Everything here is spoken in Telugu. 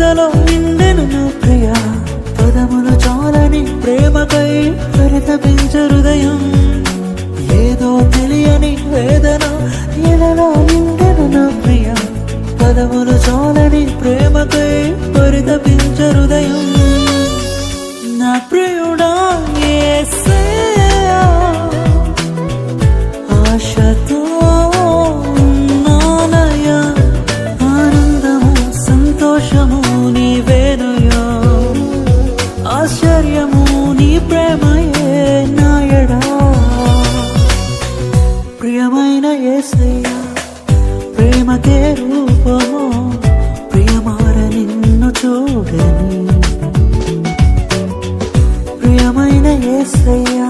కథలో నిండెను నా ప్రియ. పదములు చాలని ప్రేమకై పరితపించ హృదయం. ఏదో తెలియని వేదన ఎలలో నిండెను నా ప్రియ. పదములు చాలని ప్రేమకై పరితపించ హృదయం. ప్రేమకే రూపము ప్రియమార నిన్ను చూడని. ప్రియమైన ఏసయ్యా